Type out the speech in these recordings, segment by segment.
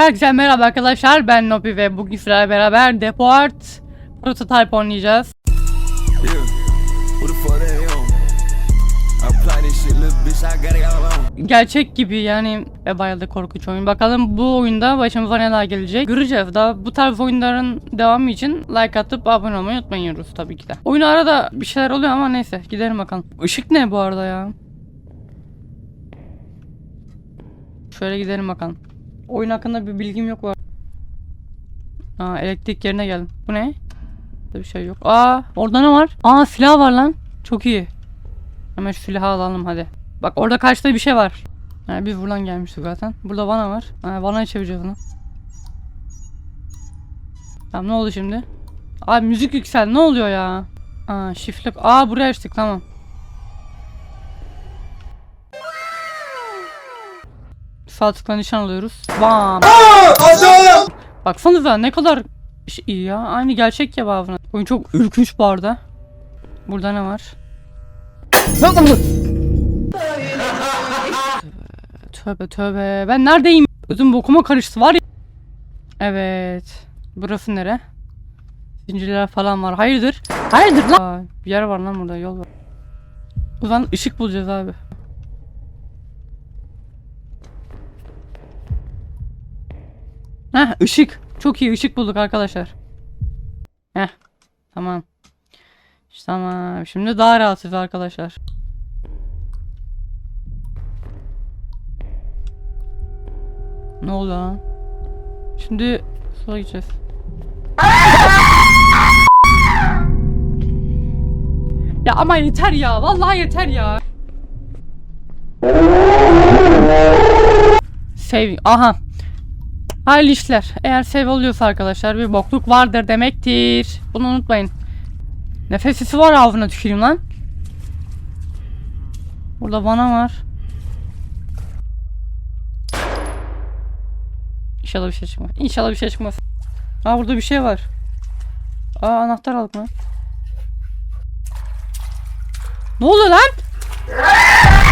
Herkese merhaba arkadaşlar ben Nopi ve bugün sizlerle beraber Deport Prototype oynayacağız. Gerçek gibi yani ve bayağı da korkunç oyun. Bakalım bu oyunda başımıza neler gelecek. Göreceğiz. Daha bu tarz oyunların devamı için like atıp abone olmayı unutmayın tabii ki de. Oyun arada bir şeyler oluyor ama neyse gidelim bakalım. Işık ne bu arada ya? Şöyle gidelim bakalım. Oyun hakkında bir bilgim yok var. Aa elektrik yerine geldim. Bu ne? Burada bir şey yok. Aa orada ne var? Aa silah var lan. Çok iyi. Hemen şu silahı alalım hadi. Bak orada karşıda bir şey var. Ha, biz buradan gelmiştik zaten. Burada vana var. Ha, vanayı çevireceğiz bunu. Tamam ne oldu şimdi? Abi müzik yüksel ne oluyor ya? Aa shift'le. Aa buraya açtık tamam. Sağ tıkla nişan alıyoruz. Bam. Baksanıza ne kadar şey iyi ya. Aynı gerçek ya bağına. Oyun çok ürkünç bu arada. Burada ne var? Tövbe tövbe. Ben neredeyim? Ödüm bokuma karıştı var ya. Evet. Burası nere? Zincirler falan var. Hayırdır? Hayırdır lan? Aa, bir yer var lan burada yol var. O zaman ışık bulacağız abi. Heh ışık. Çok iyi ışık bulduk arkadaşlar. Heh. Tamam. İşte tamam. Şimdi daha rahatız arkadaşlar. Ne oldu lan? Şimdi sola gideceğiz. ya ama yeter ya. Vallahi yeter ya. Save. Aha. Hayırlı işler. Eğer save oluyorsa arkadaşlar bir bokluk vardır demektir. Bunu unutmayın. Nefes sesi var ağzına tüküreyim lan. Burada vana var. İnşallah bir şey çıkmaz. İnşallah bir şey çıkmaz. Aa burada bir şey var. Aa anahtar aldık lan. Ne oluyor lan?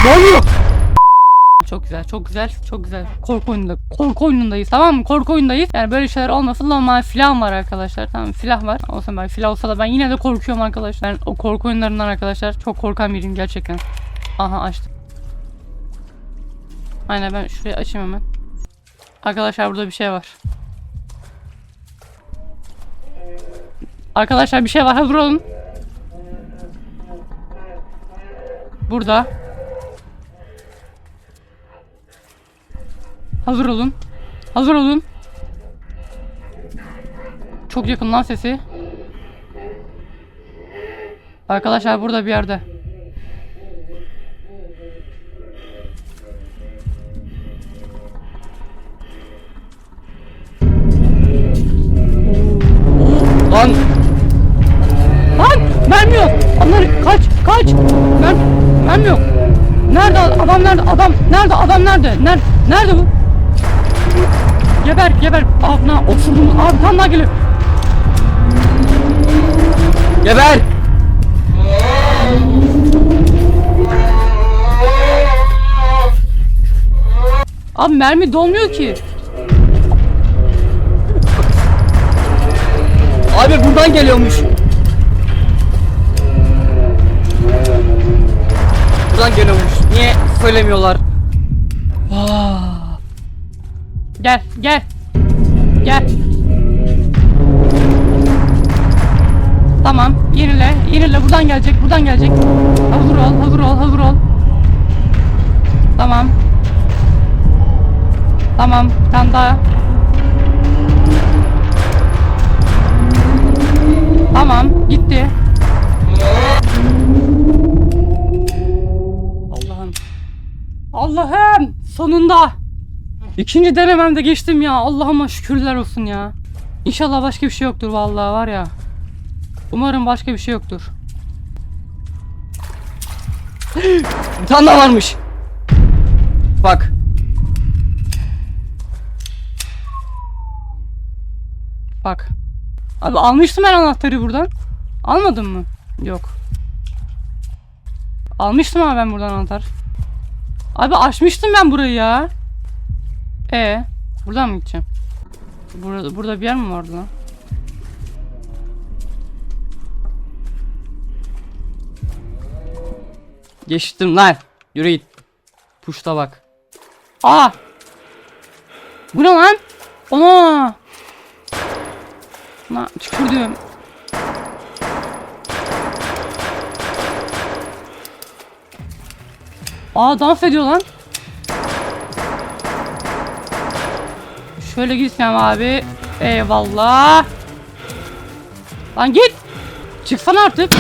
Ne oluyor? Çok güzel, çok güzel, çok güzel. Korku oyununda, korku oyunundayız tamam mı? Korku oyundayız. Yani böyle şeyler olmasın normal filan var arkadaşlar. Tamam silah var. Olsun ben silah olsa da ben yine de korkuyorum arkadaşlar. Ben o korku oyunlarından arkadaşlar çok korkan biriyim gerçekten. Aha açtım. Aynen ben şurayı açayım hemen. Arkadaşlar burada bir şey var. Arkadaşlar bir şey var hazır olun. Burada. Hazır olun. Hazır olun. Çok yakın lan sesi. Arkadaşlar burada bir yerde. Lan! Lan! Mermi yok! Onlar kaç! Kaç! Mer mermi yok! Nerede adam nerede? Adam nerede? Adam nerede? Nerede? Nerede bu? Geber geber! Ağzına oturdum! Arkamdan geliyor! Geber! Abi mermi dolmuyor ki. Abi buradan geliyormuş. Buradan geliyormuş. Niye söylemiyorlar? Gel, gel. Gel. Tamam, yenile, yenile. Buradan gelecek, buradan gelecek. Hazır ol, hazır ol, hazır ol. Tamam. Tamam, tane daha. Tamam gitti. Allah'ım. Allah'ım sonunda. İkinci denememde geçtim ya. Allah'ıma şükürler olsun ya. İnşallah başka bir şey yoktur vallahi var ya. Umarım başka bir şey yoktur. bir tane daha varmış. Bak. Bak. Abi almıştım ben anahtarı buradan. Almadın mı? Yok. Almıştım ama ben buradan anahtar. Abi açmıştım ben burayı ya. E Buradan mı gideceğim? Burada, burada bir yer mi vardı lan? Geçtim lan. Yürü git. Puşta bak. Aa! Bu ne lan? Ana! Lan tükürdüm. Aa dans ediyor lan. Şöyle gitsem abi. Eyvallah. Lan git. Çıksana artık.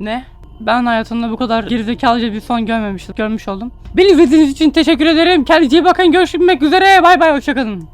Ne? Ben hayatımda bu kadar gerizekalıca bir son görmemiştim. Görmüş oldum. Beni izlediğiniz için teşekkür ederim. Kendinize iyi bakın. Görüşmek üzere. Bay bay. Hoşçakalın.